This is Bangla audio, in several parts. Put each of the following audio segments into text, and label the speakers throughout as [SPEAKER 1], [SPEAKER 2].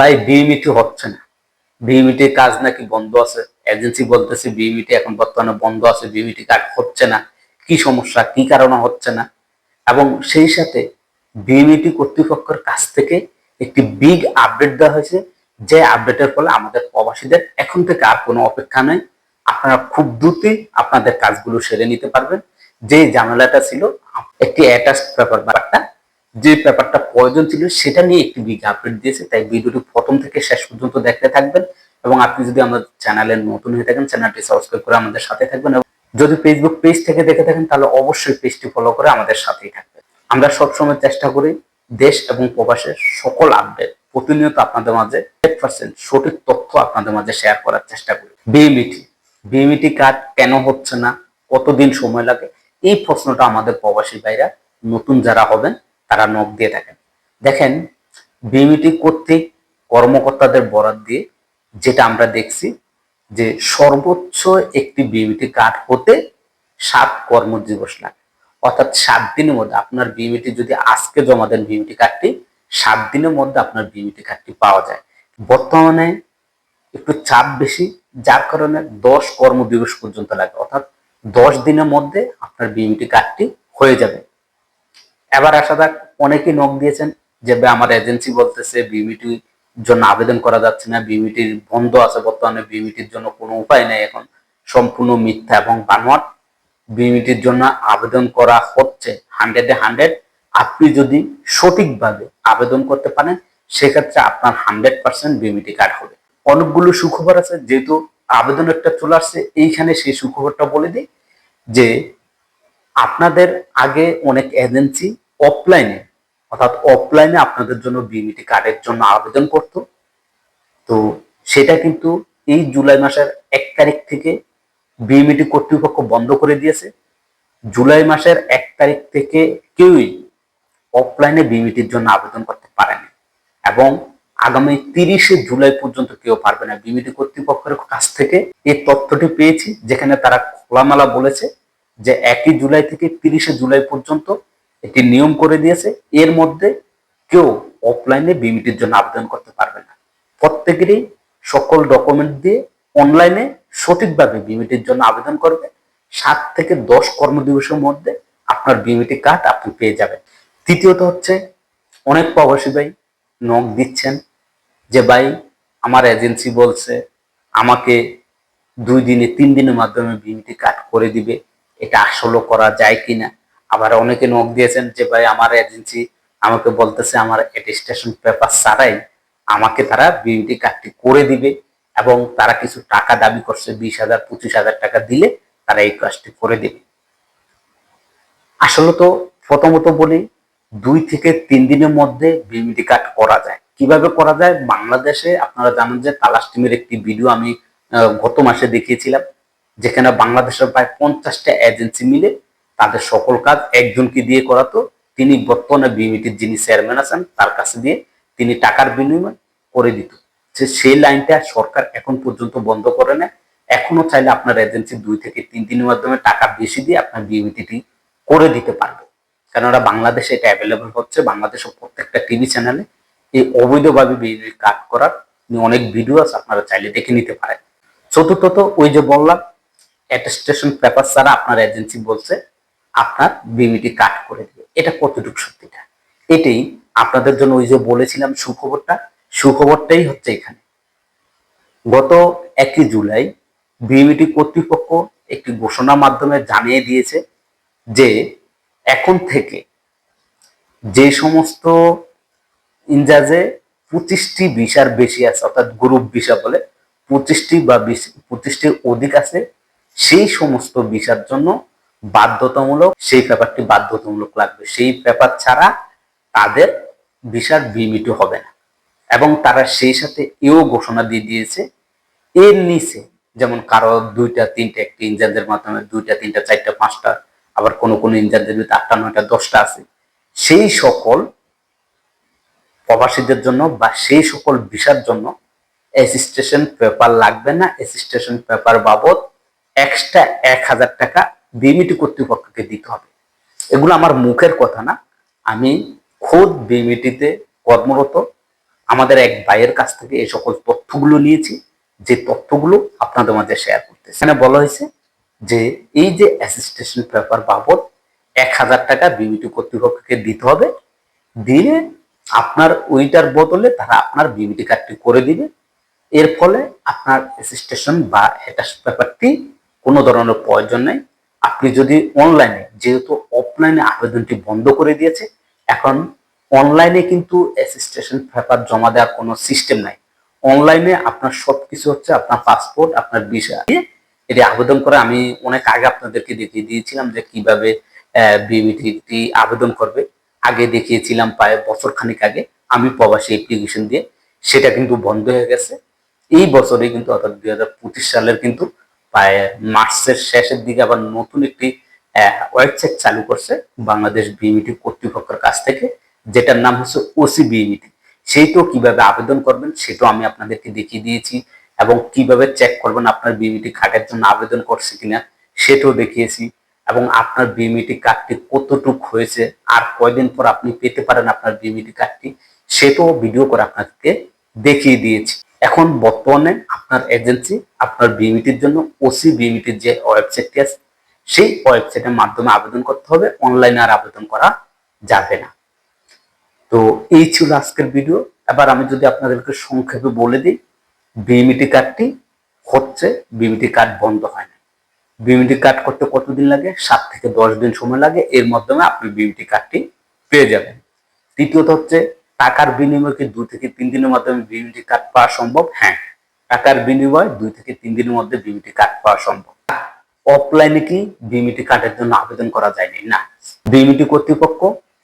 [SPEAKER 1] ভাই বিএমইটি হচ্ছে না। বিএমইটি কাজ নাকি বন্ধ আছে? এজেন্সি বলতেছে বিএমইটি এখন বর্তমানে বন্ধ আছে বিএমইটি কাজ হচ্ছে না। কি সমস্যা, কি কারণে হচ্ছে না? এবং সেই সাথে বিএমইটি কর্তৃপক্ষের কাছ থেকে একটি বিগ আপডেট দেওয়া হয়েছে। যে আপডেটের ফলে আমাদের প্রবাসীদের এখন থেকে আর কোনো অপেক্ষা নেই। আপনারা খুব দ্রুতই আপনাদের কাজগুলো সেরে নিতে পারবেন। যে ঝামেলাটা ছিল, একটি অ্যাটাচ পেপার ব্যাপারটা যে ব্যাপারটা প্রয়োজন ছিল সেটা নিয়ে একটি বিগ আপডেট দিয়েছে। তাই ভিডিওটি প্রথম থেকে শেষ পর্যন্ত দেখতে থাকবেন এবং আপনি যদি আমাদের চ্যানেলে নতুন হয়ে থাকেন চ্যানেলটি সাবস্ক্রাইব করে আমাদের সাথে থাকবেন এবং যদি ফেসবুক পেজ থেকে দেখে থাকেন, তাহলে অবশ্যই পেজটি ফলো করে আমাদের সাথেই থাকবেন। আমরা সবসময় চেষ্টা করি দেশ এবং প্রবাসের সকল আপডেট প্রতিনিয়ত আপনাদের মাঝে পার্সেন্ট সঠিক তথ্য আপনাদের মাঝে শেয়ার করার চেষ্টা করি। বিএমইটি বিএমইটি কার্ড কেন হচ্ছে না? কতদিন সময় লাগে? এই প্রশ্নটা আমাদের প্রবাসী ভাইরা নতুন যারা হবেন তারা নখ দিয়ে থাকেন দেখেন বিএমইটি কর্তৃক কর্মকর্তাদের বরাদ দিয়ে যেটা আমরা দেখছি যে সর্বোচ্চ একটি বিএমইটি কার্ড হতে সাত কর্মদিবস লাগে। অর্থাৎ সাত দিনের মধ্যে আপনার বিএমইটি যদি আজকে জমা দেন বিএমইটি কার্ডটি, সাত দিনের মধ্যে আপনার বিএমইটি কার্ডটি পাওয়া যায়। বর্তমানে একটু চাপ বেশি, যার কারণে দশ কর্মদিবস পর্যন্ত লাগে। অর্থাৎ দশ দিনের মধ্যে আপনার বিএমইটি কার্ডটি হয়ে যাবে। এবার আসা যাক অনেকেই নক দিয়েছেন যে আমার এজেন্সি বলতেছে বিমিটির জন্য আবেদন করা যাচ্ছে না। বিমিটির বন্ধ আছে বর্তমানে। বিমিটির জন্য কোনো উপায় নেই এখন। সম্পূর্ণ মিথ্যা এবং বানোয়াট। বিমিটির জন্য আবেদন করা হচ্ছে হান্ড্রেডে হান্ড্রেড আপনি যদি সঠিকভাবে আবেদন করতে পারেন, সেক্ষেত্রে আপনার হান্ড্রেড পার্সেন্ট বিমিটি কার্ড হবে। অনেকগুলো সুখবর আছে। যেহেতু আবেদন একটা চলে আসছে, এইখানে সেই সুখবরটা বলে দিই যে আপনাদের আগে অনেক এজেন্সি অফলাইনে অর্থাৎ অফলাইনে আপনাদের জন্য বিমিটি কার্ডের জন্য আবেদন করত। তো সেটা কিন্তু এই জুলাই মাসের এক তারিখ থেকে বিমিটি কর্তৃপক্ষ বন্ধ করে দিয়েছে। জুলাই মাসের এক তারিখ থেকে কেউই অফলাইনে বিমিটির জন্য আবেদন করতে পারেনি এবং আগামী তিরিশে জুলাই পর্যন্ত কেউ পারবে না। বিমিটি কর্তৃপক্ষের কাছ থেকে এই তথ্যটি পেয়েছি, যেখানে তারা খোলামেলা বলেছে যে একই জুলাই থেকে তিরিশে জুলাই পর্যন্ত একটি নিয়ম করে দিয়েছে, এর মধ্যে কেউ অফলাইনে বিমিটির জন্য আবেদন করতে পারবে না। প্রত্যেকেরই সকল ডকুমেন্ট দিয়ে অনলাইনে সঠিকভাবে বিমিটির জন্য আবেদন করবে। সাত থেকে দশ কর্মদিবসের মধ্যে আপনার বিমিটি কার্ড আপনি পেয়ে যাবেন। তৃতীয়ত হচ্ছে, অনেক প্রবাসী ভাই নখ দিচ্ছেন যে, ভাই, আমার এজেন্সি বলছে আমাকে দুই দিনে, তিন দিনের মাধ্যমে বিমিটি কার্ড করে দিবে। এটা আসলে করা যায় কিনা? আবার অনেকে নখ দিয়েছেন যে, ভাই, আমার এজেন্সি আমাকে বলতেছে আমার অ্যাটেস্টেশন পেপার ছাড়াই আমাকে তারা বিউটি কার্ডটি করে দিবে এবং তারা কিছু টাকা দাবি করছে, বিশ হাজার, পঁচিশ হাজার টাকা দিলে তারা এই কাজটি করে দেবে। আসলে তো প্রথমত বলি, দুই থেকে তিন দিনের মধ্যে বিমিটি কার্ড করা যায়। কীভাবে করা যায়? বাংলাদেশে আপনারা জানেন যে তালাশ টিমের একটি ভিডিও আমি গত মাসে দেখিয়েছিলাম। যেখানে বাংলাদেশের প্রায় পঞ্চাশটা এজেন্সি মিলে তাদের সকল কাজ একজনকে দিয়ে করাতো। তিনি বর্তমানে বিমিটির যিনি চেয়ারম্যান আছেন, তার কাছে দিয়ে তিনি টাকার বিনিময় করে দিত। সেই লাইনটা সরকার এখন পর্যন্ত বন্ধ করে না এখনও চাইলে আপনার এজেন্সি দুই থেকে তিন দিনের মাধ্যমে টাকা বেশি দিয়ে আপনার বিমিটিটি করে দিতে পারবে। কেননা বাংলাদেশে এটা অ্যাভেলেবল হচ্ছে, বাংলাদেশের প্রত্যেকটা টিভি চ্যানেলে এই অবৈধভাবে বিমিটি কাট করার অনেক ভিডিও আছে আপনারা চাইলে দেখে নিতে পারেন। চতুর্থত ওই যে বললাম অ্যাটেস্টেশন পেপার ছাড়া আপনার এজেন্সি বলছে আপনার বিমিটি কাট করে দিবে। এটা কতটুকু সত্যিটা? এটাই আপনাদের জন্য ওই যে বলেছিলাম সুখবরটা, সুখবরটাই হচ্ছে এখানে। গত একই জুলাই বিমিটি কর্তৃপক্ষ একটি ঘোষণার মাধ্যমে জানিয়ে দিয়েছে যে এখন থেকে যে সমস্ত ইনজাজে পঁচিশটি ভিসার বেশি আছে, অর্থাৎ গ্রুপ ভিসা বলে পঁচিশটি বা বিশ- পঁচিশটির অধিক আছে সেই সমস্ত ভিসার জন্য বাধ্যতামূলক, সেই পেপারটি বাধ্যতামূলক লাগবে। সেই পেপার ছাড়া তাদের ভিসার বিমিটি হবে না। এবং তারা সেই সাথে এও ঘোষণা দিয়ে দিয়েছে, এর নিচে যেমন কারও দুইটা, তিনটা, একটি ইঞ্জানদের মাধ্যমে দুইটা, তিনটা, চারটা, পাঁচটা, আবার কোনো কোনো ইঞ্জানদের ভিতরে আটটা, নয়টা, দশটা আছে। সেই সকল প্রবাসীদের জন্য বা সেই সকল ভিসার জন্য অ্যাসিস্টেশন পেপার লাগবে না। অ্যাসিস্টেশন পেপার বাবদ এক্সট্রা এক হাজার টাকা বিমিটি কর্তৃপক্ষকে দিতে হবে। এগুলো আমার মুখের কথা না। আমি খোদ বিমিটিতে কর্মরত। আমাদের এক ভাইয়ের কাছ থেকে এই সকল তথ্যগুলো নিয়েছি। যে তথ্যগুলো আপনাদের মাঝে শেয়ার করতেছি। এখানে বলা হয়েছে যে, এই যে অ্যাসিস্টেশন পেপার বাবদ এক হাজার টাকা বিবিটি কর্তৃপক্ষকে দিতে হবে। দিলে আপনার ওইটার বদলে তারা আপনার বিবিটি কার্ডটি করে দিবে। এর ফলে আপনার অ্যাসিস্টেশন বা অ্যাটাচ পেপারটি কোনো ধরনের প্রয়োজন নেই। আপনি যদি অনলাইনে যেহেতু অফলাইনে আবেদনটি বন্ধ করে দিয়েছে, এখন অনলাইনে কিন্তু অ্যাসিস্টেশন পেপার জমা দেওয়ার কোনো সিস্টেম নাই। অনলাইনে আপনার সবকিছু হচ্ছে আপনার পাসপোর্ট আপনার ভিসা দিয়ে এটি আবেদন করে। আমি অনেক আগে আপনাদেরকে দেখিয়ে দিয়েছিলাম যে কীভাবে বিবিটি আবেদন করবে। আগে দেখিয়েছিলাম প্রায় বছর খানিক আগে। আমি প্রবাসী অ্যাপ্লিকেশন দিয়ে সেটা কিন্তু বন্ধ হয়ে গেছে। এই বছরে কিন্তু অর্থাৎ দুই হাজার পঁচিশ সালের কিন্তু প্রায় মার্চের শেষের দিকে আবার নতুন একটি ওয়েবসাইট চালু করছে বাংলাদেশ বিএমিটি কর্তৃপক্ষের কাছ থেকে, যেটার নাম হচ্ছে ওসি বিএমিটি সেইটাও কীভাবে আবেদন করবেন সেটাও আমি আপনাদেরকে দেখিয়ে দিয়েছি এবং কীভাবে চেক করবেন আপনার বিএমিটি কার্ডের জন্য আবেদন করছে কিনা সেটাও দেখিয়েছি এবং আপনার বিএমিটি কার্ডটি কতটুক হয়েছে, আর কয়দিন পর আপনি পেতে পারেন আপনার বিএমিটি কার্ডটি সেটাও ভিডিও করে আপনাকে দেখিয়ে দিয়েছি। এখন বর্তমানে আপনার এজেন্সি আপনার বিএমিটির জন্য ওসি বিএমিটির যে ওয়েবসাইটটি আছে, সেই ওয়েবসাইটের মাধ্যমে আবেদন করতে হবে। অনলাইনে আর আবেদন করা যাবে না। তো এই ছিল আজকের ভিডিও এবার আমি যদি আপনাদেরকে সংক্ষেপে বলে দিই বিএমিটি কার্ডটি হচ্ছে বিএমিটি কার্ড বন্ধ হয় না। বিএমিটি কার্ড করতে কতদিন লাগে? সাত থেকে দশ দিন সময় লাগে। এর মাধ্যমে আপনি বিএমিটি কার্ডটি পেয়ে যাবেন। তৃতীয়ত হচ্ছে টাকার বিনিময়ে কি দুই থেকে তিন দিনের মাধ্যমে বিএমিটি কার্ড পাওয়া সম্ভব? হ্যাঁ। টাকার বিনিময়ে দুই থেকে তিন দিনের মধ্যে বিএমিটি কার্ড পাওয়া সম্ভব। অফলাইনে কি বিএমিটি কার্ডের জন্য আবেদন করা যায়নি? না। বিএমিটি কর্তৃপক্ষ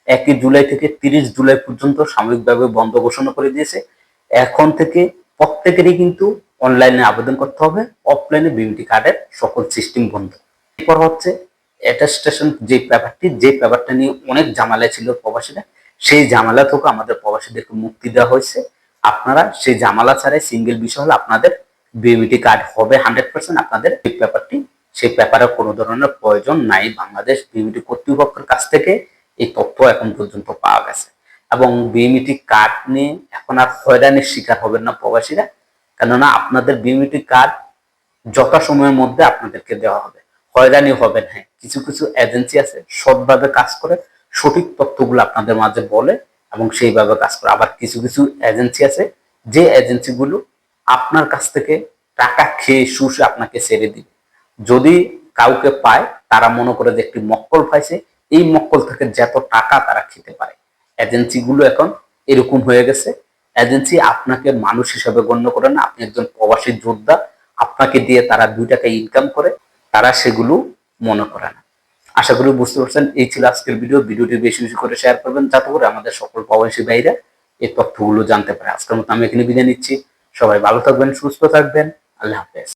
[SPEAKER 1] একই জুলাই থেকে তিরিশ জুলাই পর্যন্ত সাময়িকভাবে বন্ধ ঘোষণা করে দিয়েছে। এখন থেকে প্রত্যেকেরই কিন্তু অনলাইনে আবেদন করতে হবে। অফলাইনে বিএমিটি কার্ডের সকল সিস্টেম বন্ধ। এরপর হচ্ছে অ্যাটাস্টেশন যে ব্যাপারটি যে ব্যাপারটা নিয়ে অনেক ঝামেলা ছিল প্রবাসীরা সেই জামালা থেকে আমাদের প্রবাসীদেরকে মুক্তি দেওয়া হয়েছে। আপনারা সেই জামালা ছাড়াই সিঙ্গেল বিষয় হলে আপনাদের বিএমিটি কার্ড হবে হান্ড্রেড পার্সেন্ট আপনাদের এই ব্যাপারটি, সেই ব্যাপারে কোনো ধরনের প্রয়োজন নাই। বাংলাদেশ বিএমিটি কর্তৃপক্ষের কাছ থেকে এই তথ্য এখন পর্যন্ত পাওয়া গেছে। এবং বিএমিটি কার্ড নিয়ে এখন আর হয়রানির শিকার হবেন না প্রবাসীরা। কেননা আপনাদের বিএমিটি কার্ড যথাসময়ের মধ্যে আপনাদেরকে দেওয়া হবে। হয়রানি হবে না কিছু কিছু এজেন্সি আছে, সৎভাবে কাজ করে। সঠিক তথ্যগুলো আপনাদের মাঝে বলে এবং সেইভাবে কাজ করে। আবার কিছু কিছু এজেন্সি আছে, যে এজেন্সিগুলো আপনার কাছ থেকে টাকা খেয়ে শুষে আপনাকে ছেড়ে দিবে। যদি কাউকে পায়, তারা মনে করে যে একটি মক্কল পাইছে, এই মক্কল থেকে যত টাকা তারা খেতে পারে। এজেন্সিগুলো এখন এরকম হয়ে গেছে। এজেন্সি আপনাকে মানুষ হিসাবে গণ্য করে না। আপনি একজন প্রবাসী যোদ্ধা, আপনাকে দিয়ে তারা দুই টাকা ইনকাম করে, তারা সেগুলো মনে করে না। আশা করি বুঝতে পারছেন। এই ছিল আজকের ভিডিও। ভিডিওটি বেশি বেশি করে শেয়ার করবেন। যাতে করে আমাদের সকল প্রবাসী ভাইরা এই তথ্যগুলো জানতে পারে। আজকের মতো আমি এখানে বিদায় নিচ্ছি। সবাই ভালো থাকবেন, সুস্থ থাকবেন। আল্লাহ হাফেজ।